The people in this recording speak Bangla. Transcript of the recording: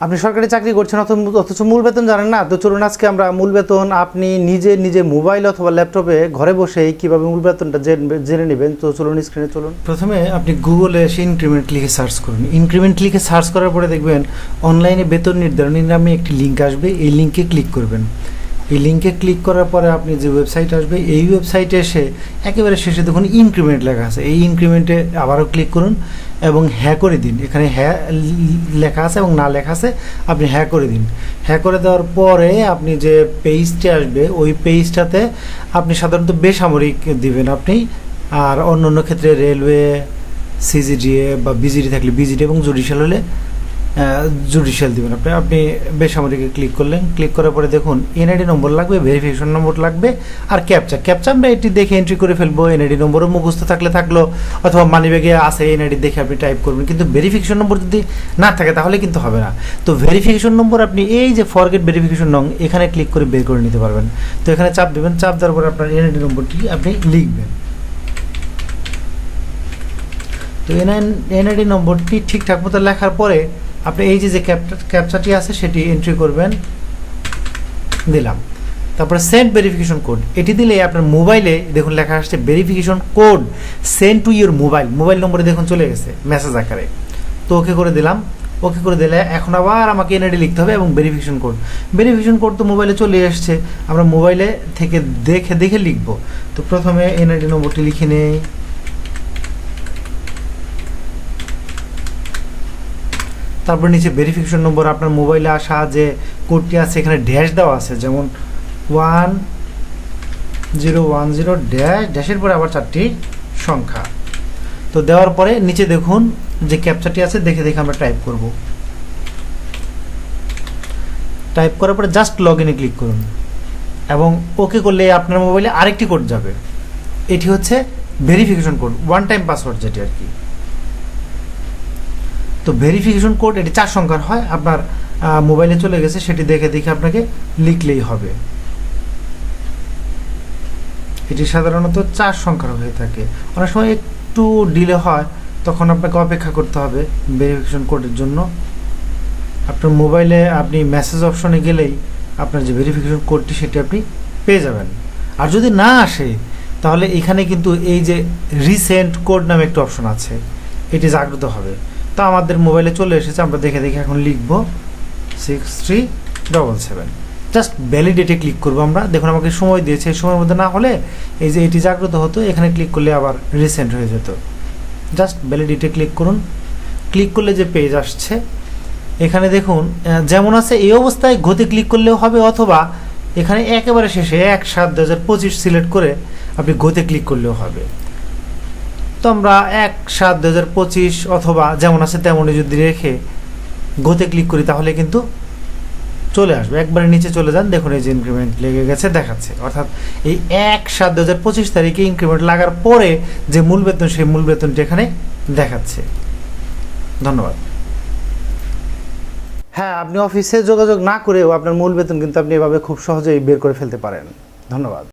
আপনি সরকারি চাকরি করছেন অথচ- মূল বেতন জানেন না। তো চলুন আজকে আমরা মূল বেতন আপনি নিজে নিজে মোবাইল অথবা ল্যাপটপে ঘরে বসে কীভাবে মূল বেতনটা জেন- নেবেন? তো চলুন স্ক্রিনে চলুন। প্রথমে আপনি গুগলে এসে ইনক্রিমেন্ট লিখে সার্চ করুন। ইনক্রিমেন্ট লিখে সার্চ করার পরে দেখবেন অনলাইনে বেতন নির্ধারণী নামে একটি লিঙ্ক আসবে। এই লিঙ্কে ক্লিক করবেন। এই লিঙ্কে ক্লিক করার পরে আপনি যে ওয়েবসাইট আসবে, এই ওয়েবসাইটে এসে একেবারে শেষে দেখুন ইনক্রিমেন্ট লেখা আছে। এই ইনক্রিমেন্টে আবারও ক্লিক করুন এবং হ্যাঁ করে দিন। এখানে হ্যাঁ লেখা আছে এবং না লেখা আছে, আপনি হ্যাঁ করে দিন। হ্যাঁ করে দেওয়ার পরে আপনি যে পেজটি আসবে, ওই পেজটাতে আপনি সাধারণত বেসামরিক দিবেন আপনি। আর অন্য অন্য ক্ষেত্রে রেলওয়ে সিজিডিএ বা বিজিডি থাকলে বিজিডি এবং জুডিশিয়াল হলে জুডিশিয়াল দিবেন আপনি। আপনি বেসামরিকে ক্লিক করলেন। ক্লিক করার পরে দেখুন এনআইডি নম্বর লাগবে ভেরিফিকেশন নম্বর লাগবে, আর ক্যাপচা ক্যাপচা আমরা এটি দেখে এন্ট্রি করে ফেলব এনআইডি নম্বরও মুখস্থ থাকলে থাকল, অথবা মানিব্যাগে আছে এনআইডি দেখে আপনি টাইপ করবেন। কিন্তু ভেরিফিকেশন নম্বর যদি না থাকে, তাহলে কিন্তু হবে না। তো ভেরিফিকেশন নম্বর আপনি এই যে ফরগেট ভেরিফিকেশন নং, এখানে ক্লিক করে বের করে নিতে পারবেন। তো এখানে চাপ দেবেন। চাপ দেওয়ার পরে আপনার এনআইডি নম্বরটি আপনি লিখবেন। তো এনআইডি নম্বরটি ঠিকঠাক মতো লেখার পরে আপনি এই যে যে ক্যাপচাটি আছে, সেটি এন্ট্রি করবেন। দিলাম। তারপরে সেন্ট ভেরিফিকেশন কোড এটি দিলে আপনার মোবাইলে দেখুন লেখা আসছে verification code send to your mobile mobile নম্বরে দেখুন চলে গেছে মেসেজ আকারে। তো ওকে করে দিলাম। ওকে করে দিলে এখন আবার আমাকে এনআইডি লিখতে হবে এবং ভেরিফিকেশন কোড ভেরিফিকেশন কোড তো মোবাইলে চলে এসছে আমরা মোবাইলে থেকে দেখে দেখে লিখব। তো প্রথমে এনআইডি নম্বরটি লিখে নেই। তারপর নিচে ভেরিফিকেশন নম্বর আপনার মোবাইলে আসা, যে কোডটি আছে, এখানে ড্যাশ দেওয়া আছে। যেমন one zero one zero dash ড্যাশের পরে আবার চারটি সংখ্যা। তো দেওয়ার পরে নিচে দেখুন যে ক্যাপচারটি আছে, দেখে দেখে আমরা টাইপ করব। টাইপ করার পরে জাস্ট লগ ইনে ক্লিক করুন। এবং ওকে করলে আপনার মোবাইলে আরেকটি কোড যাবে। এটি হচ্ছে verification code one time password যেটি আর কি। তো ভেরিফিকেশন কোড এটি চার সংখ্যার হয়, আপনার মোবাইলে চলে গেছে, সেটি দেখে দেখে আপনাকে লিখলেই হবে। এটি সাধারণত চার সংখ্যার হয়ে থাকে। অনেক সময় একটু ডিলে হয়, তখন আপনাকে অপেক্ষা করতে হবে ভেরিফিকেশন কোডের জন্য। আপনার মোবাইলে আপনি মেসেজ অপশনে গেলেই আপনার যে ভেরিফিকেশন কোডটি সেটি আপনি পেয়ে যাবেন। আর যদি না আসে, তাহলে এখানে কিন্তু এই যে রিসেন্ট কোড নামে একটা অপশন আছে, এটি জাগ্রত হবে। তা আমাদের মোবাইলে চলে এসেছে, আমরা দেখে দেখে এখন লিখব six three double seven just ভ্যালিডেটে click করব আমরা। দেখুন, আমাকে সময় দিয়েছে। এই সময়ের মধ্যে না হলে এই যে এটি জাগ্রত হতো, এখানে ক্লিক করলে আবার রিসেন্ট হয়ে যেত। জাস্ট ভ্যালিডিটে ক্লিক করুন। ক্লিক করলে যে পেজ আসছে, এখানে দেখুন যেমন আছে এই অবস্থায় গতি ক্লিক করলেও হবে, অথবা এখানে একেবারে শেষে এক সাত দু হাজার পঁচিশ সিলেক্ট করে আপনি গতি ক্লিক করলেও হবে। তো আমরা এক সাত দু হাজার পঁচিশ অথবা যেমন আছে তেমনই যদি রেখে গোতে ক্লিক করি, তাহলে কিন্তু চলে আসবে। একবারে নিচে চলে যান, দেখুন এই যে ইনক্রিমেন্ট লেগে গেছে, দেখাচ্ছে। অর্থাৎ এই এক সাত দু হাজার পঁচিশ তারিখে ইনক্রিমেন্ট লাগার পরে যে মূল বেতন, সেই মূল বেতনটি এখানে দেখাচ্ছে। ধন্যবাদ। হ্যাঁ আপনি অফিসে যোগাযোগ না করেও আপনার মূল বেতন কিন্তু আপনি এভাবে খুব সহজেই বের করে ফেলতে পারেন। ধন্যবাদ।